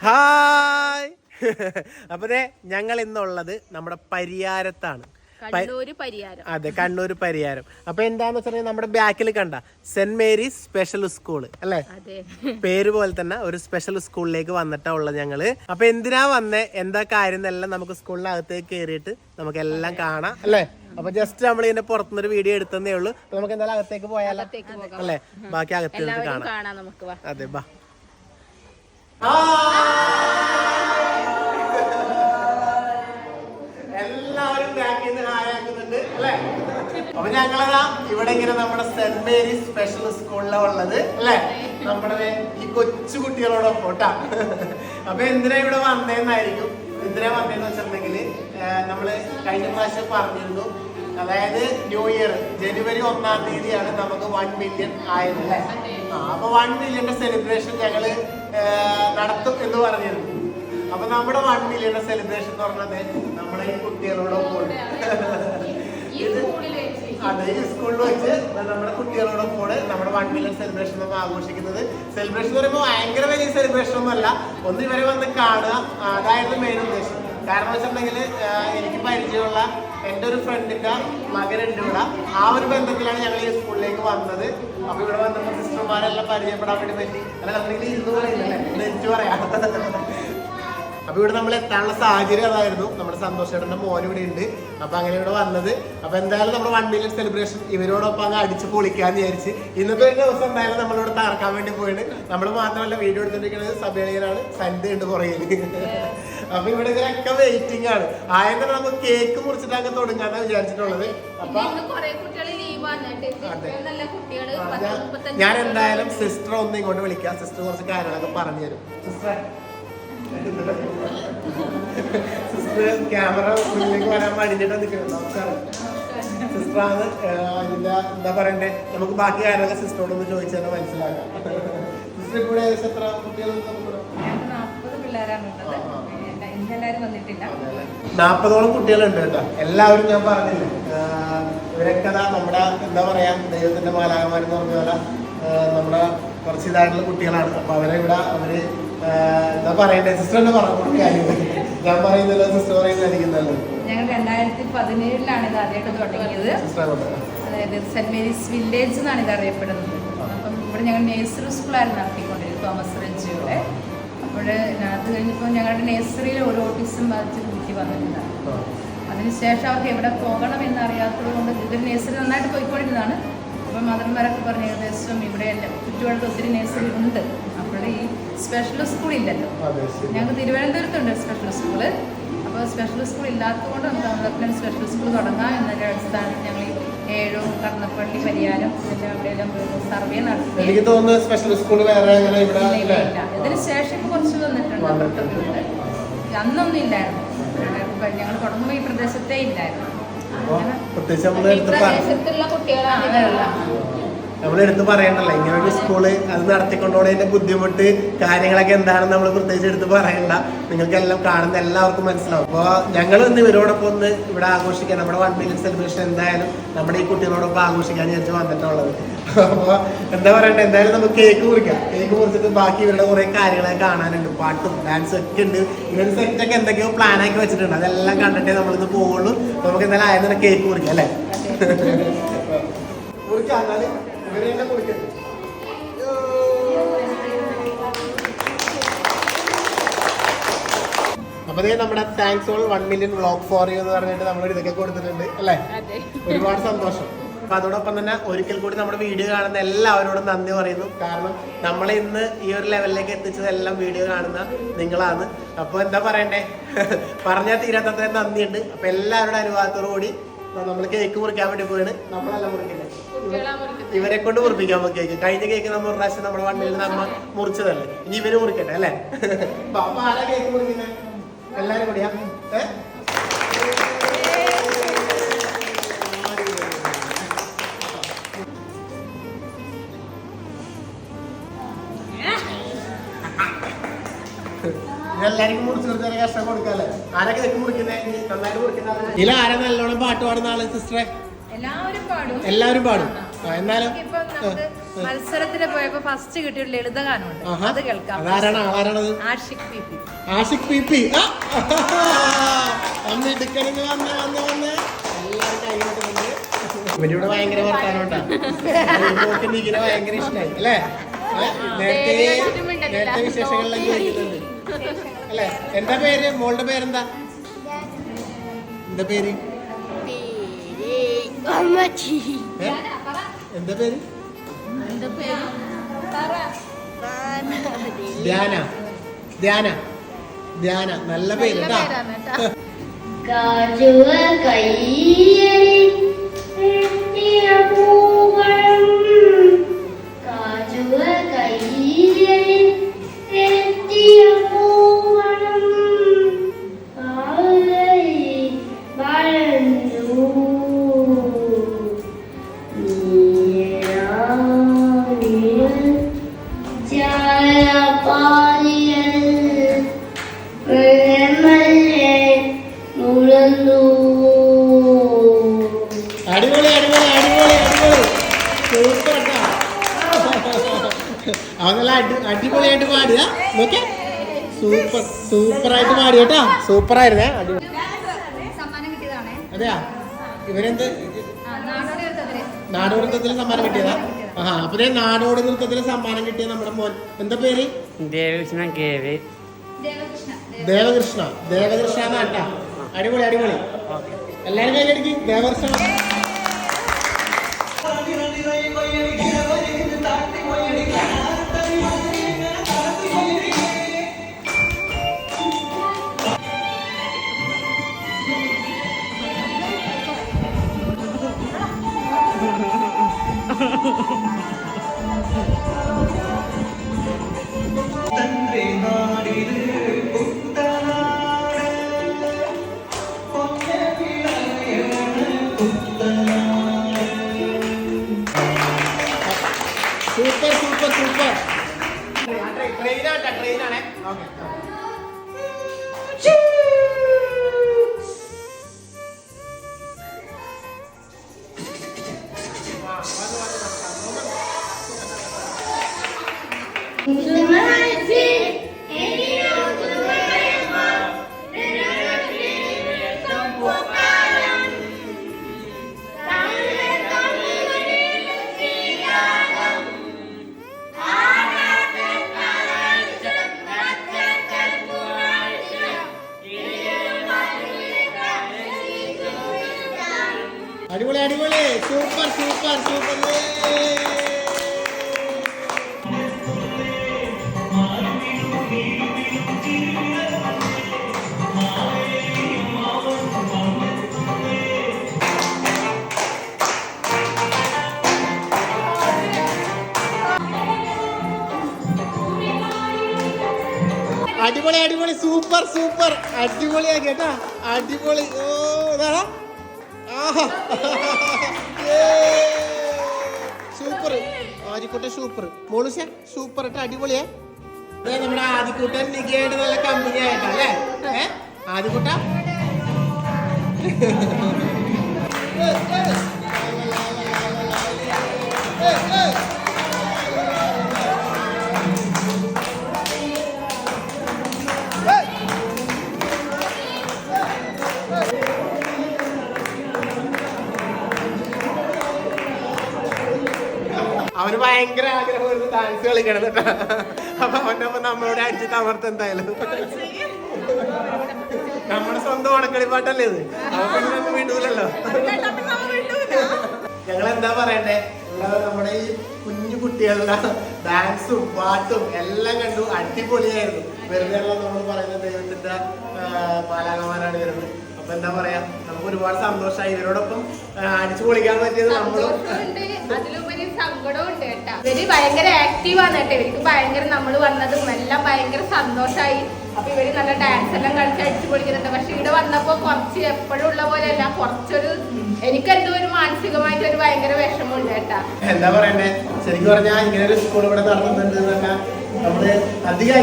Hi. അപ്പൊ ഞങ്ങൾ ഇന്നുള്ളത് നമ്മുടെ പരിയാരത്താണ്. അതെ കണ്ണൂർ പരിയാരം. അപ്പൊ എന്താന്ന് വെച്ചാൽ നമ്മുടെ ബാക്കിൽ കണ്ട സെന്റ് മേരീസ് സ്പെഷ്യൽ സ്കൂൾ അല്ലെ? അതെ. പേര് പോലെ തന്നെ ഒരു സ്പെഷ്യൽ സ്കൂളിലേക്ക് വന്നിട്ടാ ഉള്ളത് ഞങ്ങൾ. അപ്പൊ എന്തിനാ വന്നേ? എന്താ കാര്യം എന്നെല്ലാം നമുക്ക് സ്കൂളിനകത്തേക്ക് കയറിയിട്ട് നമുക്ക് എല്ലാം കാണാം അല്ലെ? അപ്പൊ ജസ്റ്റ് നമ്മൾ ഇതിന്റെ പുറത്തുനിന്നൊരു വീഡിയോ എടുത്തതേ ഉള്ളൂ. നമുക്ക് എന്തായാലും അകത്തേക്ക് പോയാലോ? അല്ലെ പോകാം. അല്ലേ? ബാക്കി അകത്തേക്ക് കാണാം. കാണാം നമുക്ക് വാ. അതെ ബാ. എല്ലാവരും അപ്പൊ ഞങ്ങളതാ ഇവിടെ ഇങ്ങനെ നമ്മുടെ സെന്റ് മേരി സ്പെഷ്യൽ സ്കൂളിലാണ് ഉള്ളത് അല്ലെ? നമ്മുടെ ഈ കൊച്ചു കുട്ടികളോടൊപ്പം കേട്ടാ. അപ്പൊ എന്തിനാ ഇവിടെ വന്നേന്നായിരിക്കും? എന്തിനാ വന്നേന്ന് വെച്ചിട്ടുണ്ടെങ്കിൽ നമ്മൾ കഴിഞ്ഞ പ്രാവശ്യം പറഞ്ഞിരുന്നു. അതായത് ന്യൂ ഇയർ ജനുവരി ഒന്നാം തീയതിയാണ് നമുക്ക് വൺ മില്യൺ ആയത് അല്ലേ? അപ്പൊ വൺ മില്യന്റെ സെലിബ്രേഷൻ ഞങ്ങൾ നടത്തും എന്ന് പറഞ്ഞിരുന്നു. അപ്പൊ നമ്മുടെ വൺ മില്യന്റെ സെലിബ്രേഷൻ എന്ന് പറഞ്ഞത് നമ്മളെ ഈ കുട്ടികളോടൊപ്പം ഇത് അതെ സ്കൂളിൽ വെച്ച് നമ്മുടെ കുട്ടികളോടൊപ്പം നമ്മുടെ വൺ മില്യൺ സെലിബ്രേഷൻ നമ്മൾ ആഘോഷിക്കുന്നത്. സെലിബ്രേഷൻ എന്ന് പറയുമ്പോൾ ഭയങ്കര വലിയ സെലിബ്രേഷൻ ഒന്നുമല്ല. ഒന്ന് ഇവരെ വന്ന് കാണുക. അതായിരുന്നു മെയിൻ ഉദ്ദേശം. കാരണം വെച്ചിട്ടുണ്ടെങ്കിൽ എനിക്ക് പരിചയമുള്ള എന്റെ ഒരു ഫ്രണ്ടിന്റെ മകനുണ്ട് ഇവിടെ. ആ ഒരു ബന്ധത്തിലാണ് ഞങ്ങൾ ഈ സ്കൂളിലേക്ക് വന്നത്. അപ്പോൾ ഇവിടെ വന്നപ്പോൾ സിസ്റ്റർമാരെല്ലാം പരിചയപ്പെടാൻ വേണ്ടി പറ്റി. അല്ല നമ്മളിങ്ങനെ ഇരുന്ന് പറയുന്നില്ലേ എനിക്ക് പറയാം. അപ്പൊ ഇവിടെ നമ്മൾ എത്താനുള്ള സാഹചര്യം അതായിരുന്നു. നമ്മുടെ സന്തോഷേട്ടന്റെ മോൻ ഇവിടെ ഉണ്ട്. അപ്പൊ അങ്ങനെ ഇവിടെ വന്നത്. അപ്പൊ എന്തായാലും നമ്മുടെ വൺ മില്യൺ സെലിബ്രേഷൻ ഇവരോടൊപ്പം അങ്ങ് അടിച്ച് പൊളിക്കാന്ന് വിചാരിച്ച് ഇന്നത്തെ ഒരു ദിവസം എന്തായാലും നമ്മളിവിടെ തറക്കാൻ വേണ്ടി പോയിട്ട് നമ്മൾ മാത്രമല്ല വീഡിയോ എടുത്തിരിക്കുന്നത് സബേളിയനാണ് സന്ധ്യ ഉണ്ട് പുറകിൽ അപ്പൊ ഇവിടെ ഇതിനൊക്കെ വെയിറ്റിംഗ് ആണ്. ആയത് നമുക്ക് കേക്ക് അങ്ങ് തുടങ്ങാന്നാ വിചാരിച്ചിട്ടുള്ളത്. അപ്പൊ ഞാൻ എന്തായാലും സിസ്റ്റർ ഒന്ന് ഇങ്ങോട്ട് വിളിക്കാം. സിസ്റ്റർ കുറച്ച് കാര്യങ്ങളൊക്കെ പറഞ്ഞു തരും. സിസ്റ്റർ സിസ്റ്റർ ക്യാമറ മുന്നിലേക്ക് വരാൻ മടിഞ്ഞിട്ട് നിൽക്കുന്നത് നമസ്കാരം. സിസ്റ്ററാണ് ഇതിന്റെ എന്താ പറയണ്ടേ? നമുക്ക് ബാക്കി കാര്യങ്ങളൊക്കെ സിസ്റ്ററോടൊന്ന് ചോദിച്ചാൽ മനസ്സിലാക്കാം. സിസ്റ്റർ ഇവിടെ ഏകദേശം എത്ര കുട്ടികളുണ്ട് നാൽപ്പതോളം കുട്ടികളുണ്ട് കേട്ടോ. എല്ലാവരും ഞാൻ പറഞ്ഞില്ല ഇവരൊക്കെ നമ്മുടെ എന്താ പറയാ ദൈവത്തിന്റെ മാലാകന്മാരെന്ന് പറഞ്ഞ പോലെ നമ്മുടെ കുറച്ച് ഇതായിട്ടുള്ള കുട്ടികളാണ്. അപ്പൊ അവരെ ഇവിടെ അവർ എന്താ പറയണ്ടേ സിസ്റ്റർ തന്നെ പറഞ്ഞു കാര്യങ്ങൾ ഞാൻ പറയുന്നില്ല സിസ്റ്റർ പറയുന്നതായിരിക്കുന്നല്ലോ ഞങ്ങൾ രണ്ടായിരത്തി പതിനേഴിലാണ് ഇത് ആദ്യമായിട്ട് തുടങ്ങിയത്. അതായത് സെന്റ് മേരീസ് വില്ലേജ് എന്നാണ് ഇത് അറിയപ്പെടുന്നത്. അപ്പം ഇവിടെ ഞങ്ങൾ നേഴ്സറി സ്കൂളായിരുന്നു നടത്തിക്കൊണ്ടിരുന്നത് തോമസ് റെഞ്ചിയുടെ അപ്പോൾ അത് കഴിഞ്ഞപ്പോൾ ഞങ്ങളുടെ നേഴ്സറിയിൽ ഒരു ഓട്ടിസം ബാധിച്ചൊരു കുട്ടി വന്നിട്ടുണ്ടായിരുന്നു അതിനുശേഷം അവർക്ക് എവിടെ പോകണം എന്നറിയാത്തത് കൊണ്ട് ഇവർ നേഴ്സറി നന്നായിട്ട് പോയിക്കൊണ്ടിരുന്നതാണ്. അപ്പം മദർമാരൊക്കെ പറഞ്ഞ ഏകദേശം ഇവിടെ ചുറ്റുപാടത്ത് ഒത്തിരി നേഴ്സറി ഉണ്ട്. അപ്പോൾ ഈ സ്പെഷ്യൽ സ്കൂൾ ഇല്ലല്ലോ. ഞങ്ങൾക്ക് തിരുവനന്തപുരത്തുണ്ട് സ്പെഷ്യൽ സ്കൂൾ അപ്പോൾ സ്പെഷ്യൽ സ്കൂൾ ഇല്ലാത്തതുകൊണ്ട് നമുക്ക് അമൃതപ്പനം സ്പെഷ്യൽ സ്കൂൾ തുടങ്ങാം എന്നൊരു അടിസ്ഥാനത്തിൽ ഞങ്ങൾ ഏഴും കർണപ്പള്ളി പരിയാരം ഇതെല്ലാം അവിടെയെല്ലാം സർവേ നടത്തി. എനിക്ക് തോന്നുന്നു സ്പെഷ്യൽ സ്കൂൾ വേറെ അങ്ങനെ ഇവിടെ ഇല്ല. ഇതിന് ശേഷം കുറച്ച് വന്നിട്ടുണ്ട്. അന്നൊന്നും ഇല്ലായിരുന്നു. ഞങ്ങൾ തുടങ്ങുമ്പോൾ ഈ പ്രദേശത്തേ ഇല്ലായിരുന്നു. പ്രദേശത്തുള്ള കുട്ടികളാണ് നമ്മൾ എടുത്ത് പറയണ്ടല്ലോ. ഇങ്ങനെ ഒരു സ്കൂൾ അത് നടത്തിക്കൊണ്ടുപോകുന്നതിന്റെ ബുദ്ധിമുട്ട് കാര്യങ്ങളൊക്കെ എന്താണെന്ന് നമ്മൾ പ്രത്യേകിച്ച് എടുത്ത് പറയണ്ട. നിങ്ങൾക്ക് എല്ലാം കാണുന്ന എല്ലാവർക്കും മനസ്സിലാവും. അപ്പോൾ ഞങ്ങൾ ഇന്ന് ഇവരോടൊപ്പം ഒന്ന് ഇവിടെ ആഘോഷിക്കാൻ നമ്മുടെ വൺ മില്യൺ സെലിബ്രേഷൻ എന്തായാലും നമ്മുടെ ഈ കുട്ടികളോടൊപ്പം ആഘോഷിക്കാൻ വിചാരിച്ച് വന്നിട്ടുള്ളത്. അപ്പോൾ എന്താ പറയണ്ടേ? എന്തായാലും നമുക്ക് കേക്ക് മുറിക്കാം. കേക്ക് മുറിച്ചിട്ട് ബാക്കി ഇവരുടെ കുറേ കാര്യങ്ങളെ കാണാനുണ്ട്. പാട്ടും ഡാൻസും ഒക്കെ ഉണ്ട്. ഇവരുടെ സെറ്റൊക്കെ എന്തൊക്കെയോ പ്ലാൻ ആക്കി വെച്ചിട്ടുണ്ട്. അതെല്ലാം കണ്ടിട്ടേ നമ്മളിന്ന് പോവുള്ളൂ. അപ്പോൾ നമുക്ക് എന്തായാലും ആയതിനെ കേക്ക് മുറിക്കാം അല്ലേ? മുറിക്കാം എന്നാലും. ഇവരെ തന്നെ മുറിക്കട്ടെ അപ്പൊ നമ്മുടെ thanks all one million vlog for you എന്ന് പറഞ്ഞിട്ട് നമ്മൾ ഇതൊക്കെ കൊടുത്തിട്ടുണ്ട് അല്ലേ? ഒരുപാട് സന്തോഷം. അപ്പൊ അതോടൊപ്പം തന്നെ ഒരിക്കൽ കൂടി നമ്മുടെ വീഡിയോ കാണുന്ന എല്ലാവരോടും നന്ദി പറയുന്നു. കാരണം നമ്മളെ ഇന്ന് ഈ ഒരു ലെവലിലേക്ക് എത്തിച്ചതെല്ലാം വീഡിയോ കാണുന്ന നിങ്ങളാണ്. അപ്പൊ എന്താ പറയണ്ടേ? പറഞ്ഞാൽ തീരാത്തത്രയും നന്ദിയുണ്ട്. അപ്പൊ എല്ലാവരുടെ അനുവാദത്തോടു കൂടി നമ്മൾ കേക്ക് മുറിക്കാൻ വേണ്ടി പോയാണ് നമ്മളല്ല മുറിക്കുന്നത് ഇവരെ കൊണ്ട് മുറിപ്പിക്കാൻ നമുക്ക് കേക്ക് കഴിഞ്ഞ കേക്ക് നമ്മൾ പ്രാവശ്യം നമ്മുടെ വണ്ടിയിൽ നമ്മൾ മുറിച്ചതല്ലേ? ഇനി ഇവർ മുറിക്കട്ടെ അല്ലേ? അപ്പൊ അപ്പൊ ആരാ കേക്ക് മുറിക്കുന്നത് എല്ലാരും കൂടിയാ? കഷ്ടം കൊടുക്കാല്ലേ? ആരൊക്കെ മുറിക്കുന്നത് ഇതിൽ ആരാ നല്ലോണം പാട്ട് പാടുന്ന ആൾ സിസ്റ്ററെ? എല്ലാവരും പാടും. എല്ലാവരും പാടും. എന്നാലും മത്സരത്തിന് പോയപ്പോ ഫസ്റ്റ് കിട്ടിയ ഒരു ലളിത ഗാനമുണ്ട്. അത് കേൾക്കാം. Ashiq P P. Ashiq P P. ആ! അന്ന് വന്നേ വന്ന് വന്ന് വന്ന്. എല്ലാവരും കൈ കൊട്ടുന്നുണ്ട് ഇവരിവിടെ ഭയങ്കര വർത്താനോട്ടാ. ഇങ്ങനെ ഭയങ്കര ഇഷ്ടമായി അല്ലേ? നേരത്തെ നേരത്തെ വിശേഷങ്ങളെല്ലാം ചോദിക്കുന്നുണ്ട്. അല്ലേ? എന്താ പേര്? മോളുടെ പേരെന്താ? എന്താ പേര്? എന്താ പേര്? ധ്യാന. ധ്യാന. ധ്യാന. നല്ല പേര് പൂവളം കാജുവ എത്തിയ സൂപ്പർ ആയിട്ട് പാടി കേട്ടാ. സൂപ്പർ ആയിരുന്നേ അടിപൊളി അതെയാ? ഇവരെന്ത്? നാടോടി നൃത്തത്തിൽ സമ്മാനം കിട്ടിയതാ? ആ അപ്പൊ നാടോടി നൃത്തത്തിൽ സമ്മാനം കിട്ടിയ നമ്മുടെ മോൻ. എന്താ പേര്? ദേവകൃഷ്ണ കേവി ദേവകൃഷ്ണ. ദേവകൃഷ്ണ എന്നാട്ടാ അടിപൊളി അടിപൊളി. എല്ലാരും കൈയടിക്ക് ദേവകൃഷ്ണ. ട്രെയിനാട്ടാ ട്രെയിനാണേ ഓക്കെ. അടിപൊളി. Super super super. അടിപൊളി അടിപൊളി. Super super. അടിപൊളിയാ കേട്ടാ. അടിപൊളി. ഓ ആഹാ സൂപ്പർ. ആദിക്കുട്ടൻ സൂപ്പർ. മോളുസ സൂപ്പർ. ഇട്ട് അടിപൊളിയാ നമ്മുടെ ആദിക്കുട്ടൻ നികയായിട്ട് നല്ല കമ്പനി ആയിട്ടാ അല്ലേ ആഗ്രഹമായിരുന്നു ഡാൻസ് കളിക്കണം കേട്ടോ അപ്പൊ അവന്റെ ഒപ്പം നമ്മളോട് അടിച്ച് തമർത്ത് എന്തായാലും. നമ്മുടെ സ്വന്തം ഓണക്കളിപ്പാട്ടല്ലേ ഇത്? അപ്പൊ നമ്മൾ ഞങ്ങൾ എന്താ പറയണ്ടേ? നമ്മുടെ ഈ കുഞ്ഞു കുട്ടികളുടെ ഡാൻസും പാട്ടും എല്ലാം കണ്ടു അടിപൊളിയായിരുന്നു. വെറുതെ നമ്മൾ പറയുന്ന ദൈവത്തിന്റെ പാലാകന്മാരാണ് വരുന്നത്. അപ്പൊ എന്താ പറയാ? നമുക്ക് ഒരുപാട് സന്തോഷമായി ഇവരോടൊപ്പം അടിച്ചു പൊളിക്കാൻ പറ്റിയത് നമ്മളും. ഉണ്ട് കേട്ടാ. ഇവർ ഭയങ്കര ആക്റ്റീവാണ് കേട്ടോ. ഇവർക്ക് ഭയങ്കര നമ്മൾ വന്നതും എല്ലാം ഭയങ്കര സന്തോഷമായി അപ്പൊ ഇവർ നല്ല ഡാൻസ് എല്ലാം കളിച്ച് അടിച്ചു പൊളിക്കുന്നുണ്ട്. പക്ഷെ ഇവിടെ വന്നപ്പോ കുറച്ച് എപ്പോഴും ഉള്ള പോലെ അല്ല കുറച്ചൊരു എനിക്ക് എന്തോ ഒരു മാനസികമായിട്ട് ഒരു ഭയങ്കര വിഷമമുണ്ട് കേട്ടാ. എന്താ പറയണ്ടേ? ശരിക്കും പറഞ്ഞാൽ ഇങ്ങനെ ഒരു സ്കൂൾ ഇവിടെ നടന്നിട്ടുണ്ട് നമ്മൾ അധികം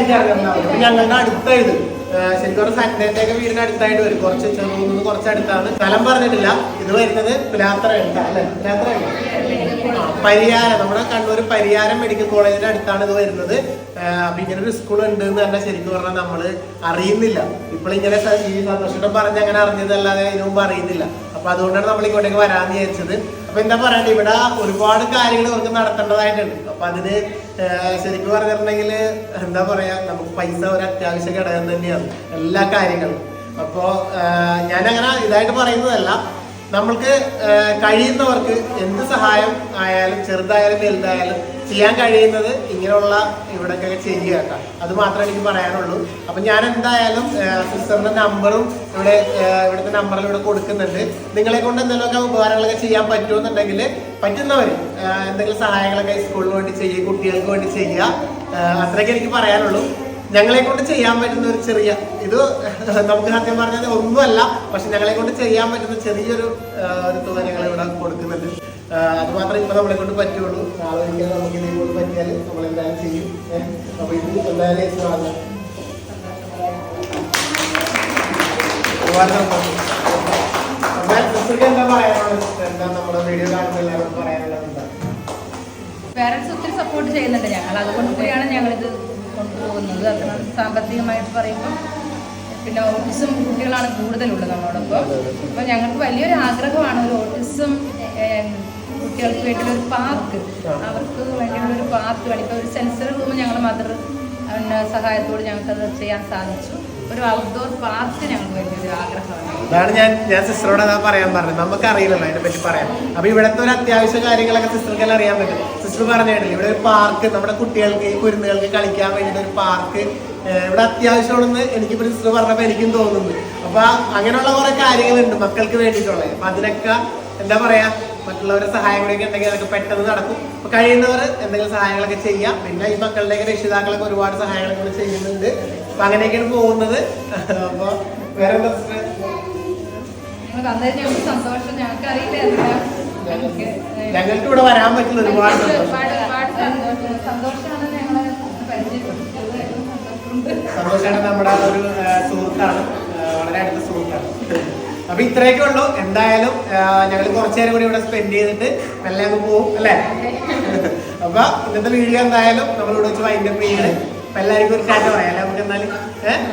ഞങ്ങളുടെ അടുത്തായത് ശരിക്കും പറഞ്ഞാൽ സന്നദ്ധയൊക്കെ വീടിന് അടുത്തായിട്ട് വരും. കുറച്ച് ചെറുന്ന് കുറച്ച് അടുത്താണ്. സ്ഥലം പറഞ്ഞിട്ടില്ല. ഇത് വരുന്നത് പുലാത്ര ഉണ്ട് അല്ലെ പുലാത്ര പരിയാരം. നമ്മുടെ കണ്ണൂർ പരിയാരം മെഡിക്കൽ കോളേജിന്റെ അടുത്താണ് ഇത് വരുന്നത്. അപ്പൊ ഇങ്ങനെ ഒരു സ്കൂൾ ഉണ്ട് എന്ന് തന്നെ ശരിക്കും പറഞ്ഞാൽ നമ്മൾ അറിയുന്നില്ല. ഇപ്പോൾ ഇങ്ങനെ ഈ സന്തോഷം പറഞ്ഞ് അങ്ങനെ അറിഞ്ഞതല്ലാതെ ഇതിനു മുമ്പ് അറിയുന്നില്ല. അപ്പൊ അതുകൊണ്ടാണ് നമ്മൾ ഇങ്ങോട്ടേക്ക് വരാമെന്ന് വിചാരിച്ചത്. അപ്പൊ എന്താ പറയണ്ടേ ഇവിടെ ഒരുപാട് കാര്യങ്ങൾ നമുക്ക് നടത്തേണ്ടതായിട്ടുണ്ട്. അപ്പൊ അതിന് ശരിക്കും പറഞ്ഞിട്ടുണ്ടെങ്കിൽ എന്താ പറയാ നമുക്ക് പൈസ ഒരു അത്യാവശ്യ ഘടകം തന്നെയാണ് എല്ലാ കാര്യങ്ങളും. അപ്പോ ഞാൻ അങ്ങനെ ഇതായിട്ട് പറയുന്നതല്ല. നമ്മൾക്ക് കഴിയുന്നവർക്ക് എന്ത് സഹായം ആയാലും ചെറുതായാലും വലുതായാലും ചെയ്യാൻ കഴിയുന്നത് ഇങ്ങനെയുള്ള ഇവിടൊക്കെ ചെയ്യുക കേട്ടോ. അത് മാത്രമേ എനിക്ക് പറയാനുള്ളൂ. അപ്പം ഞാൻ എന്തായാലും സിസ്റ്ററിന്റെ നമ്പറും ഇവിടെ ഇവിടുത്തെ നമ്പറിൽ ഇവിടെ കൊടുക്കുന്നുണ്ട്. നിങ്ങളെ കൊണ്ട് എന്തെങ്കിലുമൊക്കെ ഉപകാരങ്ങളൊക്കെ ചെയ്യാൻ പറ്റുമെന്നുണ്ടെങ്കിൽ പറ്റുന്നവർ എന്തെങ്കിലും സഹായങ്ങളൊക്കെ സ്കൂളിന് വേണ്ടി ചെയ്യുക കുട്ടികൾക്ക് വേണ്ടി ചെയ്യുക അത്രയൊക്കെ എനിക്ക് പറയാനുള്ളൂ. ഞങ്ങളെ കൊണ്ട് ചെയ്യാൻ പറ്റുന്ന ഒരു ചെറിയ ഇത് നമുക്ക് സത്യം പറഞ്ഞാൽ ഒന്നുമല്ല പക്ഷെ ഞങ്ങളെ കൊണ്ട് ചെയ്യാൻ പറ്റുന്ന ചെറിയൊരു ഒരു തുക ഇവിടെ കൊടുക്കുന്നുണ്ട്. അത് മാത്രമേ ഇപ്പൊ നമ്മളെ കൊണ്ട് പറ്റുള്ളൂ. നാളെ ഒരിക്കലും നമുക്ക് ഇതേ കൊണ്ട് പറ്റിയാൽ നമ്മൾ എന്തായാലും ചെയ്യും. അപ്പോൾ അപ്പൊ ഇത് എന്തായാലും ഏറ്റവും എന്താ പറയാനുള്ളത്? എന്താ നമ്മുടെ വീഡിയോ കാണുന്ന എല്ലാവരും പറയാനുള്ളത് എന്താ? പേരൻസ് ഒത്തിരി സപ്പോർട്ട് ചെയ്യുന്നുണ്ട് ഞങ്ങൾ. അതുകൊണ്ട് കൂടിയാണ് ഞങ്ങളിത് കൊണ്ടുപോകുന്നത്. അത്ര സാമ്പത്തികമായിട്ട് പറയുമ്പോൾ പിന്നെ ഓട്ടിസം കുട്ടികളാണ് കൂടുതലുള്ളത് നമ്മളോടൊപ്പം. അപ്പോൾ ഞങ്ങൾക്ക് വലിയൊരു ആഗ്രഹമാണ് ഒരു ഓട്ടിസം കുട്ടികൾക്ക് വേണ്ടിയുള്ള ഒരു പാർക്ക് അവർക്ക് വേണ്ടിയുള്ള ഒരു പാർക്ക് വേണ്ടി ഇപ്പോൾ ഒരു സെൻസർ റൂം ഞങ്ങൾ മദർ സഹായത്തോട് ഞങ്ങൾക്കത് ചെയ്യാൻ സാധിച്ചു. ഒരു ഔട്ട്ഡോർ പാർക്ക് ഞങ്ങൾക്ക് വലിയൊരു ആഗ്രഹമാണ്. അതാണ് ഞാൻ ഞാൻ സിസ്റ്ററോട് അതാ പറയാൻ പറഞ്ഞത്. നമുക്ക് അറിയില്ലല്ലോ അതിനെ പറ്റി പറയാം അപ്പൊ ഇവിടുത്തെ ഒരു അത്യാവശ്യ കാര്യങ്ങളൊക്കെ സിസ്റ്റർക്കെല്ലാം അറിയാൻ പറ്റും. സിസ്റ്റർ പറഞ്ഞിട്ടില്ല ഇവിടെ ഒരു പാർക്ക് നമ്മുടെ കുട്ടികൾക്ക് ഈ കുരുന്നുകൾക്ക് കളിക്കാൻ വേണ്ടിയിട്ട് ഒരു പാർക്ക് ഇവിടെ അത്യാവശ്യമാണെന്ന് എനിക്കിപ്പോ സിസ്റ്റർ പറഞ്ഞപ്പോ എനിക്കും തോന്നുന്നു. അപ്പൊ അങ്ങനെയുള്ള കുറെ കാര്യങ്ങളുണ്ട് മക്കൾക്ക് വേണ്ടിയിട്ടുള്ളത്. അപ്പൊ അതിനൊക്കെ എന്താ പറയാ മറ്റുള്ളവരുടെ സഹായം കൂടിയൊക്കെ ഉണ്ടെങ്കിൽ അതൊക്കെ പെട്ടെന്ന് നടക്കും. അപ്പൊ കഴിയുന്നവർ എന്തെങ്കിലും സഹായങ്ങളൊക്കെ ചെയ്യാം. പിന്നെ ഈ മക്കളുടെയൊക്കെ രക്ഷിതാക്കളൊക്കെ ഒരുപാട് സഹായങ്ങളൊക്കെ ചെയ്യുന്നുണ്ട്. അപ്പൊ അങ്ങനെയൊക്കെയാണ് പോകുന്നത്. അപ്പൊ വേറെ എന്താ സന്തോഷം. ഞങ്ങൾക്ക് അറിയില്ല ഞങ്ങൾക്ക് ഞങ്ങൾക്ക് ഇവിടെ വരാൻ പറ്റുന്ന ഒരുപാട് സന്തോഷം. ഒരുപാട് ഒരുപാട് സന്തോഷമാണ് നമ്മുടെ ഒരു സുഹൃത്താണ്. വളരെ അടുത്ത സുഹൃത്താണ്. അപ്പൊ ഇത്രയൊക്കെ ഉള്ളൂ. എന്തായാലും ഞങ്ങൾ കുറച്ചു നേരം കൂടി ഇവിടെ സ്പെൻഡ് ചെയ്തിട്ട് മെല്ലെ അങ്ങ് പോവും അല്ലേ? അപ്പൊ ഇന്നത്തെ വീഡിയോ എന്തായാലും നമ്മൾ ഇവിടെ വെച്ച് വൈൻഡപ്പ് ചെയ്യണേ. അപ്പൊ എല്ലാവർക്കും ഒരു ടാറ്റ പറയാം അല്ലെ? നമുക്ക് എന്നാലും ഏഹ്